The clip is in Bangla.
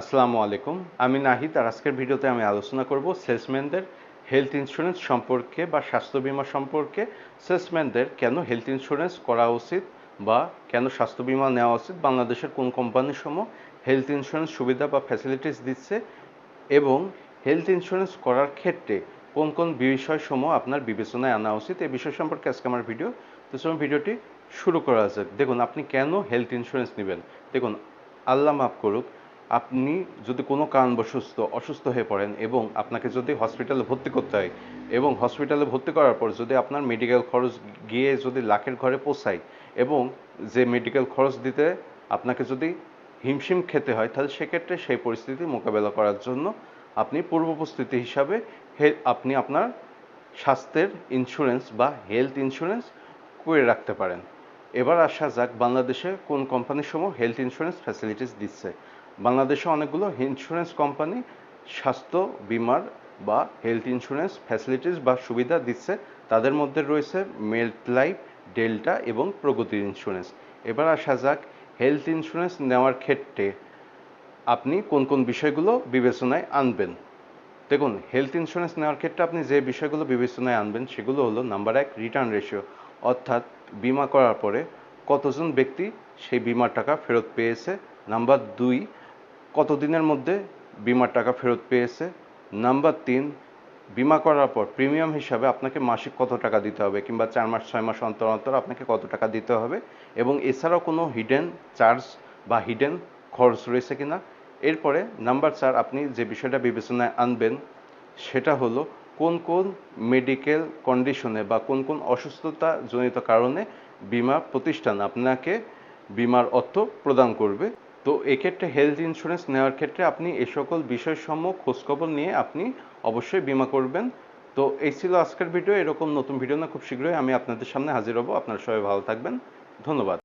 আসসালামু আলাইকুম। আমি নাহিদ আর আজকের ভিডিওতে আমি আলোচনা করব সেলসম্যানদের হেলথ ইন্স্যুরেন্স সম্পর্কে বা স্বাস্থ্য বীমা সম্পর্কে। সেলসম্যানদের কেন হেলথ ইন্স্যুরেন্স করা উচিত বা কেন স্বাস্থ্য বীমা নেওয়া উচিত? বাংলাদেশের কোন কোম্পানি সমূহ হেলথ ইন্স্যুরেন্স সুবিধা বা ফ্যাসিলিটিস দিচ্ছে এবং হেলথ ইন্স্যুরেন্স করার ক্ষেত্রে কোন কোন বিষয়সমূহ আপনার বিবেচনায় আনা উচিত? এই বিষয় সম্পর্কে আজকে আমার ভিডিও। তো চলুন ভিডিওটি শুরু করা যাক। দেখুন, আপনি কেন হেলথ ইন্স্যুরেন্স নেবেন? দেখুন, আল্লাহ মাফ করুক আপনি যদি কোনো কারণবশত অসুস্থ হয়ে পড়েন এবং আপনাকে যদি হসপিটালে ভর্তি করতে হয় এবং হসপিটালে ভর্তি করার পর যদি আপনার মেডিকেল খরচ গিয়ে যদি লাখের ঘরে পৌঁছায় এবং যে মেডিকেল খরচ দিতে আপনাকে যদি হিমশিম খেতে হয়, তাহলে সেক্ষেত্রে সেই পরিস্থিতি মোকাবেলা করার জন্য আপনি পূর্ব প্রস্তুতি হিসাবে আপনি আপনার স্বাস্থ্যের ইন্স্যুরেন্স বা হেলথ ইন্স্যুরেন্স করে রাখতে পারেন। এবার আসা যাক বাংলাদেশে কোন কোম্পানির সমূহ হেলথ ইন্স্যুরেন্স ফ্যাসিলিটিস দিচ্ছে। বাংলাদেশে অনেকগুলো ইন্স্যুরেন্স কোম্পানি স্বাস্থ্য, বিমার বা হেলথ ইন্স্যুরেন্স ফ্যাসিলিটিস বা সুবিধা দিচ্ছে। তাদের মধ্যে রয়েছে মেল্ট লাইফ ডেল্টা এবং প্রগতি ইন্স্যুরেন্স এবার আসা যাক হেলথ ইন্স্যুরেন্স নেওয়ার ক্ষেত্রে আপনি কোন কোন বিষয়গুলো বিবেচনায় আনবেন। দেখুন হেলথ ইন্স্যুরেন্স নেওয়ার ক্ষেত্রে আপনি যে বিষয়গুলো বিবেচনায় আনবেন, সেগুলো হলো নাম্বার এক রিটার্ন রেশিও অর্থাৎ বিমা করার পরে কতজন ব্যক্তি সেই বিমার টাকা ফেরত পেয়েছে? নাম্বার দুই, কতদিনের মধ্যে বিমার টাকা ফেরত পেয়েছে? নাম্বার তিন, বিমা করার পর প্রিমিয়াম হিসাবে আপনাকে মাসিক কত টাকা দিতে হবে? কিংবা চার মাস, ছয় মাস অন্তর অন্তর আপনাকে কত টাকা দিতে হবে? এবং এছাড়াও কোনো হিডেন চার্জ বা হিডেন খরচ রয়েছে কিনা? এরপরে নাম্বার চার আপনি যে বিষয়টা বিবেচনায় আনবেন, সেটা হলো কোন কোন মেডিকেল কন্ডিশনে বা কোন কোন অসুস্থতা জনিত কারণে বিমা প্রতিষ্ঠান আপনাকে বিমার অর্থ প্রদান করবে। তো এক্ষেত্রে হেলথ ইন্স্যুরেন্স নেওয়ার ক্ষেত্রে আপনি এ সকল বিষয়সমূহ খোঁজখবর নিয়ে আপনি অবশ্যই বিমা করবেন। তো এই ছিল আজকের ভিডিও। এরকম নতুন ভিডিও না, খুব শীঘ্রই আমি আপনাদের সামনে হাজির হব। আপনারা সবাই ভালো থাকবেন। ধন্যবাদ।